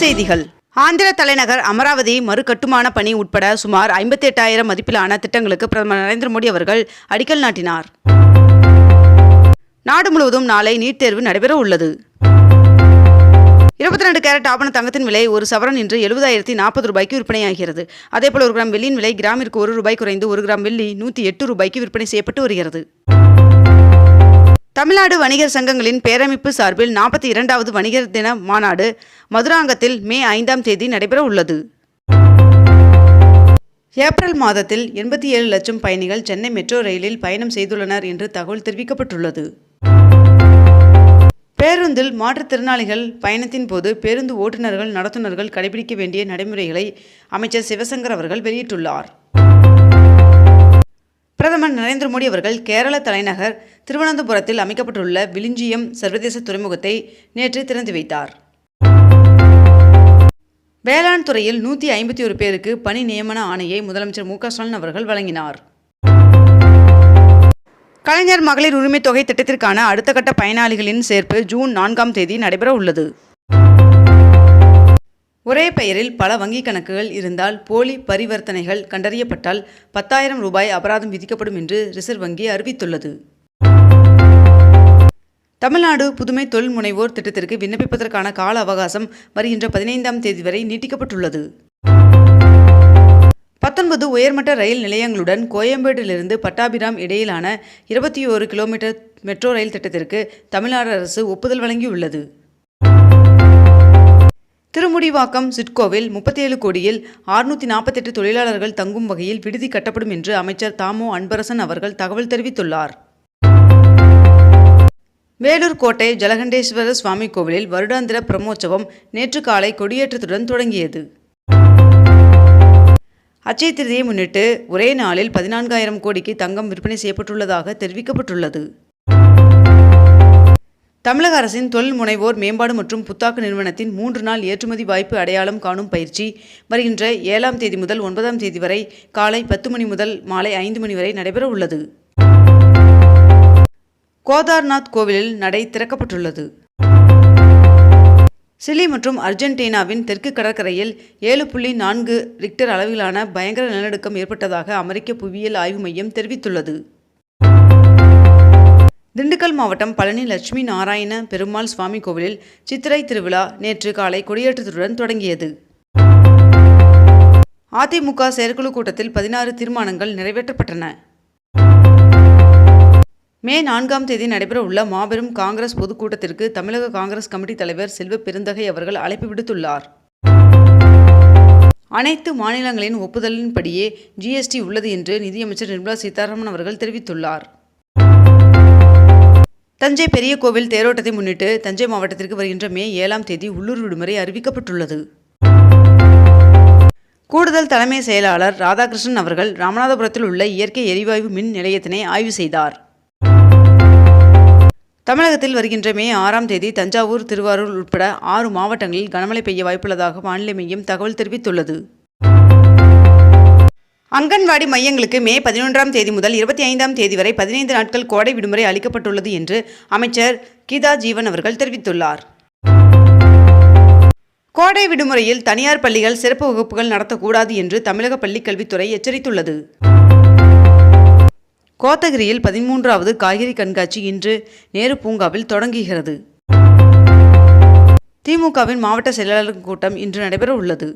செய்திகள். ஆந்திர தலைநகர் அமராவதி மறுகட்டுமான பணி உட்பட சுமார் ஐம்பத்தி எட்டாயிரம் மதிப்பிலான திட்டங்களுக்கு பிரதமர் நரேந்திர மோடி அவர்கள் அடிக்கல் நாட்டினார். நாடு முழுவதும் நாளை நீட் தேர்வு நடைபெற உள்ளது. இருபத்தி ரெண்டு கேரட் ஆபண தங்கத்தின் விலை ஒரு சவரன் இன்று எழுபதாயிரத்தி நாற்பது ரூபாய்க்கு விற்பனையாகிறது. அதேபோல் ஒரு கிராம் வெள்ளியின் விலை கிராமிற்கு ஒரு ரூபாய் குறைந்து ஒரு கிராம் வெள்ளி நூற்றி எட்டு ரூபாய்க்கு விற்பனை செய்யப்பட்டு வருகிறது. தமிழ்நாடு வணிகர் சங்கங்களின் பேரமைப்பு சார்பில் நாற்பத்தி இரண்டாவது வணிகர் தின மாநாடு மதுராங்கத்தில் மே ஐந்தாம் தேதி நடைபெற உள்ளது. ஏப்ரல் மாதத்தில் எண்பத்தி ஏழு லட்சம் பயணிகள் சென்னை மெட்ரோ ரயிலில் பயணம் செய்துள்ளனர் என்று தகவல் தெரிவிக்கப்பட்டுள்ளது. பேருந்தில் மாற்றுத்திறனாளிகள் பயணத்தின் போது பேருந்து ஓட்டுநர்கள் நடத்துனர்கள் கடைபிடிக்க வேண்டிய நடைமுறைகளை அமைச்சர் சிவசங்கர் அவர்கள் வெளியிட்டுள்ளார். பிரதமர் நரேந்திர மோடி அவர்கள் கேரள தலைநகர் திருவனந்தபுரத்தில் அமைக்கப்பட்டுள்ள விளிஞ்சியம் சர்வதேச துறைமுகத்தை நேற்று திறந்து வைத்தார். வேளாண் துறையில் நூற்றி ஐம்பத்தி ஒரு பேருக்கு பணி நியமன ஆணையை முதலமைச்சர் மு ஸ்டாலின் அவர்கள் வழங்கினார். கலைஞர் மகளிர் உரிமைத் தொகை திட்டத்திற்கான அடுத்த கட்ட பயனாளிகளின் சேர்ப்பு ஜூன் நான்காம் தேதி நடைபெற உள்ளது ஒரே பெயரில் பல வங்கிக் கணக்குகள் இருந்தால் போலி பரிவர்த்தனைகள் கண்டறியப்பட்டால் பத்தாயிரம் ரூபாய் அபராதம் விதிக்கப்படும் என்று ரிசர்வ் வங்கி அறிவித்துள்ளது. தமிழ்நாடு புதுமை தொழில் முனைவோர் திட்டத்திற்கு விண்ணப்பிப்பதற்கான கால அவகாசம் வருகின்ற பதினைந்தாம் தேதி வரை நீட்டிக்கப்பட்டுள்ளது. பத்தொன்பது உயர்மட்ட ரயில் நிலையங்களுடன் கோயம்பேட்டிலிருந்து பட்டாபிராம் இடையிலான இருபத்தி ஓரு கிலோமீட்டர் மெட்ரோ ரயில் திட்டத்திற்கு தமிழ்நாடு அரசு ஒப்புதல் வழங்கியுள்ளது. திருமுடிவாக்கம் சிட்கோவில் முப்பத்தி ஏழு கோடியில் ஆறுநூற்றி நாற்பத்தெட்டு தொழிலாளர்கள் தங்கும் வகையில் விடுதி கட்டப்படும் என்று அமைச்சர் தாமோ அன்பரசன் அவர்கள் தகவல் தெரிவித்துள்ளார். வேலூர் கோட்டை ஜலகண்டேஸ்வர சுவாமி கோவிலில் வருடாந்திர பிரம்மோற்சவம் நேற்று காலை கொடியேற்றத்துடன் தொடங்கியது. அச்சய திருதியை முன்னிட்டு ஒரே நாளில் பதினான்காயிரம் கோடிக்கு தங்கம் விற்பனை செய்யப்பட்டுள்ளதாக தெரிவிக்கப்பட்டுள்ளது. தமிழக அரசின் தொழில் முனைவோர் மேம்பாடு மற்றும் புத்தாக்க நிறுவனத்தின் மூன்று நாள் ஏற்றுமதி வாய்ப்பு அடையாளம் காணும் பயிற்சி வருகின்ற ஏழாம் தேதி முதல் ஒன்பதாம் தேதி வரை காலை பத்து மணி முதல் மாலை ஐந்து மணி வரை நடைபெற உள்ளது. கோதார்நாத் கோவிலில் நடை திறக்கப்பட்டுள்ளது. சிலி மற்றும் அர்ஜென்டினாவின் தெற்கு கடற்கரையில் ஏழு புள்ளி நான்கு ரிக்டர் அளவிலான பயங்கர நிலநடுக்கம் ஏற்பட்டதாக அமெரிக்க புவியியல் ஆய்வு மையம் தெரிவித்துள்ளது. திண்டுக்கல் மாவட்டம் பழனி லட்சுமி நாராயண பெருமாள் சுவாமி கோவிலில் சித்திரை திருவிழா நேற்று காலை கொடியேற்றத்துடன் தொடங்கியது. அதிமுக செயற்குழு கூட்டத்தில் பதினாறு தீர்மானங்கள் நிறைவேற்றப்பட்டன. மே நான்காம் தேதி நடைபெற உள்ள மாபெரும் காங்கிரஸ் பொதுக்கூட்டத்திற்கு தமிழக காங்கிரஸ் கமிட்டி தலைவர் செல்வ பெருந்தகை அவர்கள் அழைப்பு விடுத்துள்ளார். அனைத்து மாநிலங்களின் ஒப்புதலின்படியே ஜிஎஸ்டி உள்ளது என்று நிதியமைச்சர் நிர்மலா சீதாராமன் அவர்கள் தெரிவித்துள்ளார். தஞ்சை பெரிய கோவில் தேரோட்டத்தை முன்னிட்டு தஞ்சை மாவட்டத்திற்கு வருகின்ற மே ஏழாம் தேதி உள்ளூர் விடுமுறை அறிவிக்கப்பட்டுள்ளது. கூடுதல் தலைமை செயலாளர் ராதாகிருஷ்ணன் அவர்கள் ராமநாதபுரத்தில் உள்ள இயற்கை எரிவாயு மின் நிலையத்தினை ஆய்வு செய்தார். தமிழகத்தில் வருகின்ற மே ஆறாம் தேதி தஞ்சாவூர் திருவாரூர் உட்பட ஆறு மாவட்டங்களில் கனமழை பெய்ய வாய்ப்புள்ளதாக வானிலை மையம் தகவல் தெரிவித்துள்ளது. அங்கன்வாடி மையங்களுக்கு மே பதினொன்றாம் தேதி முதல் இருபத்தி ஐந்தாம் தேதி வரை பதினைந்து நாட்கள் கோடை விடுமுறை அளிக்கப்பட்டுள்ளது என்று அமைச்சர் கீதா ஜீவன் அவர்கள் தெரிவித்துள்ளார். கோடை விடுமுறையில் தனியார் பள்ளிகள் சிறப்பு வகுப்புகள் நடத்தக்கூடாது என்று தமிழக பள்ளிக் கல்வித்துறை எச்சரித்துள்ளது. கோத்தகிரியில் பதிமூன்றாவது காய்கறி கண்காட்சி இன்று நேரு பூங்காவில் தொடங்குகிறது. திமுகவின் மாவட்ட செயலாளர் கூட்டம் இன்று நடைபெற உள்ளது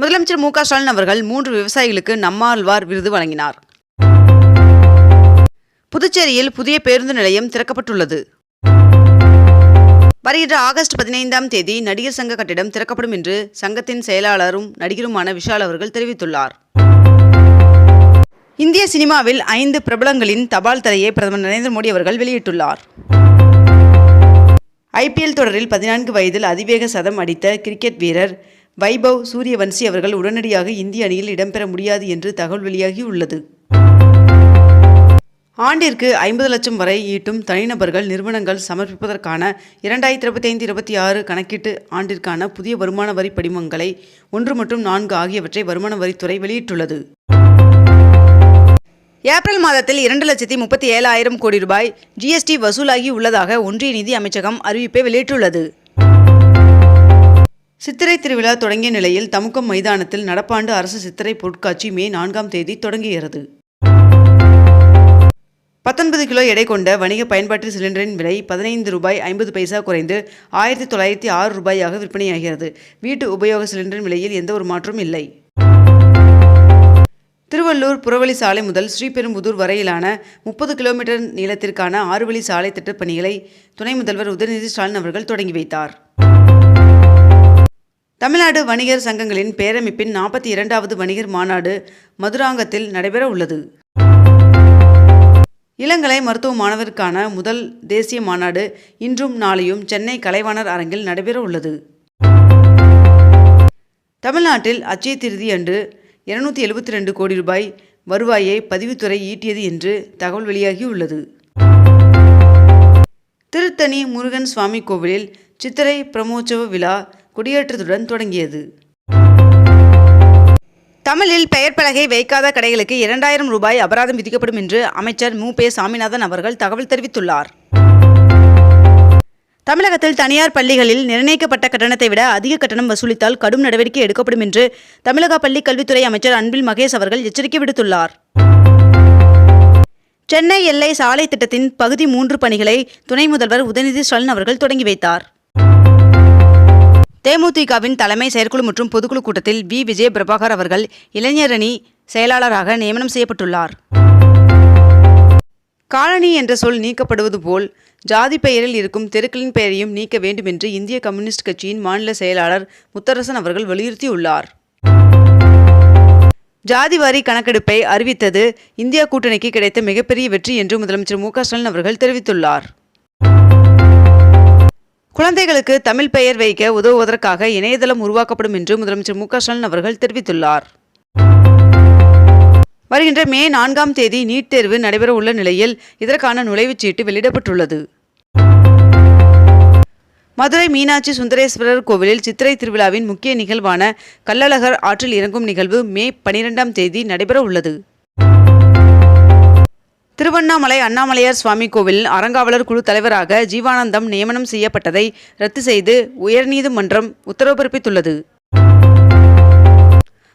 முதலமைச்சர் மு க ஸ்டாலின் அவர்கள் மூன்று விவசாயிகளுக்கு நம்மாழ்வார் விருது வழங்கினார். புதுச்சேரியில் புதிய பேருந்து நிலையம் திறக்கப்பட்டுள்ளது. வருகின்ற ஆகஸ்ட் பதினைந்தாம் தேதி நடிகர் சங்க கட்டிடம் திறக்கப்படும் என்று சங்கத்தின் செயலாளரும் நடிகருமான விஷால் அவர்கள் தெரிவித்துள்ளார். இந்திய சினிமாவில் ஐந்து பிரபலங்களின் தபால் தலையை பிரதமர் நரேந்திர மோடி அவர்கள் வெளியிட்டுள்ளார். ஐபிஎல் தொடரில் பதினான்கு வயதில் அதிவேக சதம் அடித்த கிரிக்கெட் வீரர் வைபவ் சூரியவன்சி அவர்கள் உடனடியாக இந்திய அணியில் இடம்பெற முடியாது என்று தகவல் வெளியாகியுள்ளது ஆண்டிற்கு ஐம்பது லட்சம் வரை ஈட்டும் தனிநபர்கள் நிறுவனங்கள் சமர்ப்பிப்பதற்கான இரண்டாயிரத்தி இருபத்தி ஐந்து இருபத்தி ஆறு கணக்கீட்டு ஆண்டிற்கான புதிய வருமான வரி படிமங்களை ஒன்று மற்றும் நான்கு ஆகியவற்றை வருமான வரித்துறை வெளியிட்டுள்ளது. ஏப்ரல் மாதத்தில் இரண்டு லட்சத்தி முப்பத்தி ஏழாயிரம் கோடி ரூபாய் ஜிஎஸ்டி வசூலாகி உள்ளதாக ஒன்றிய நிதி அமைச்சகம் அறிவிப்பை வெளியிட்டுள்ளது. சித்திரை திருவிழா தொடங்கிய நிலையில் தமுக்கம் மைதானத்தில் நடப்பாண்டு அரசு சித்திரை பொருட்காட்சி மே நான்காம் தேதி தொடங்குகிறது. பத்தொன்பது கிலோ எடை கொண்ட வணிக பயன்பாட்டு சிலிண்டரின் விலை பதினைந்து ரூபாய் ஐம்பது பைசா குறைந்து ஆயிரத்தி தொள்ளாயிரத்தி ஆறு ரூபாயாக விற்பனையாகிறது. வீட்டு உபயோக சிலிண்டரின் விலையில் எந்த ஒரு மாற்றமும் இல்லை. திருவள்ளூர் புறவழி சாலை முதல் ஸ்ரீபெரும்புதூர் வரையிலான முப்பது கிலோமீட்டர் நீளத்திற்கான ஆறுவழி சாலை திட்டப் பணிகளை துணை முதல்வர் உதயநிதி ஸ்டாலின் அவர்கள் தொடங்கி வைத்தார். தமிழ்நாடு வணிகர் சங்கங்களின் பேரமைப்பின் நாற்பத்தி இரண்டாவது வணிகர் மாநாடு மதுராங்கத்தில் நடைபெற உள்ளது. இளங்கலை மருத்துவ மாணவருக்கான முதல் தேசிய மாநாடு இன்றும் நாளையும் சென்னை கலைவாணர் அரங்கில் நடைபெற உள்ளது. தமிழ்நாட்டில் அச்சய திருதி அன்று இருநூத்தி எழுபத்தி ரெண்டு கோடி ரூபாய் வருவாயை பதிவுத்துறை ஈட்டியது என்று தகவல் வெளியாகியுள்ளது. திருத்தணி முருகன் சுவாமி கோவிலில் சித்திரை பிரமோற்சவ விழா குடியேற்றத்துடன் தொடங்கியது. தமிழில் பெயர் பலகை வைக்காத கடைகளுக்கு இரண்டாயிரம் ரூபாய் அபராதம் விதிக்கப்படும் என்று அமைச்சர் மு. பே. சாமிநாதன் அவர்கள் தகவல் தெரிவித்துள்ளார். தமிழகத்தில் தனியார் பள்ளிகளில் நிர்ணயிக்கப்பட்ட கட்டணத்தை விட அதிக கட்டணம் வசூலித்தால் கடும் நடவடிக்கை எடுக்கப்படும் என்று தமிழக பள்ளிக் கல்வித்துறை அமைச்சர் அன்பில் மகேஷ் அவர்கள் எச்சரிக்கை விடுத்துள்ளார். சென்னை எல்லை சாலை திட்டத்தின் பகுதி மூன்று பணிகளை துணை முதல்வர் உதயநிதி ஸ்டாலின் அவர்கள் தொடங்கி வைத்தார். தேமுதிகவின் தலைமை செயற்குழு மற்றும் பொதுக்குழு கூட்டத்தில் வி. விஜய பிரபாகர் அவர்கள் இளைஞரணி செயலாளராக நியமனம் செய்யப்பட்டுள்ளார். காலனி என்ற சொல் நீக்கப்படுவது போல் ஜாதி பெயரில் இருக்கும் தெருக்களின் பெயரையும் நீக்க வேண்டும் என்று இந்திய கம்யூனிஸ்ட் கட்சியின் மாநில செயலாளர் முத்தரசன் அவர்கள் வலியுறுத்தியுள்ளார். ஜாதிவாரி கணக்கெடுப்பை அறிவித்தது இந்தியா கூட்டணிக்கு கிடைத்த மிகப்பெரிய வெற்றி என்று முதலமைச்சர் மு. க. ஸ்டாலின் அவர்கள் தெரிவித்துள்ளார். குழந்தைகளுக்கு தமிழ் பெயர் வைக்க உதவுவதற்காக இணையதளம் உருவாக்கப்படும் என்று முதலமைச்சர் மு க ஸ்டாலின் அவர்கள் தெரிவித்துள்ளார். வருகின்ற மே நான்காம் தேதி நீட் தேர்வு நடைபெற உள்ள நிலையில் இதற்கான நுழைவுச் சீட்டு வெளியிடப்பட்டுள்ளது. மதுரை மீனாட்சி சுந்தரேஸ்வரர் கோவிலில் சித்திரை திருவிழாவின் முக்கிய நிகழ்வான கள்ளழகர் ஆற்றில் இறங்கும் நிகழ்வு மே பனிரெண்டாம் தேதி நடைபெற உள்ளது திருவண்ணாமலை அண்ணாமலையார் சுவாமி கோவில் அறங்காவலர் குழு தலைவராக ஜீவானந்தம் நியமனம் செய்யப்பட்டதை ரத்து செய்து உயர்நீதிமன்றம் உத்தரவு பிறப்பித்துள்ளது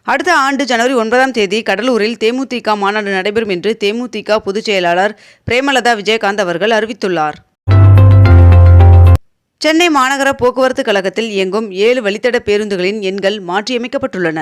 அடுத்த ஆண்டு ஜனவரி ஒன்பதாம் தேதி கடலூரில் தேமுதிக மாநாடு நடைபெறும் என்று தேமுதிக பொதுச் செயலாளர் பிரேமலதா விஜயகாந்த் அவர்கள் அறிவித்துள்ளார். சென்னை மாநகர போக்குவரத்து கழகத்தில் இயங்கும் ஏழு வழித்தட பேருந்துகளின் எண்கள் மாற்றியமைக்கப்பட்டுள்ளன.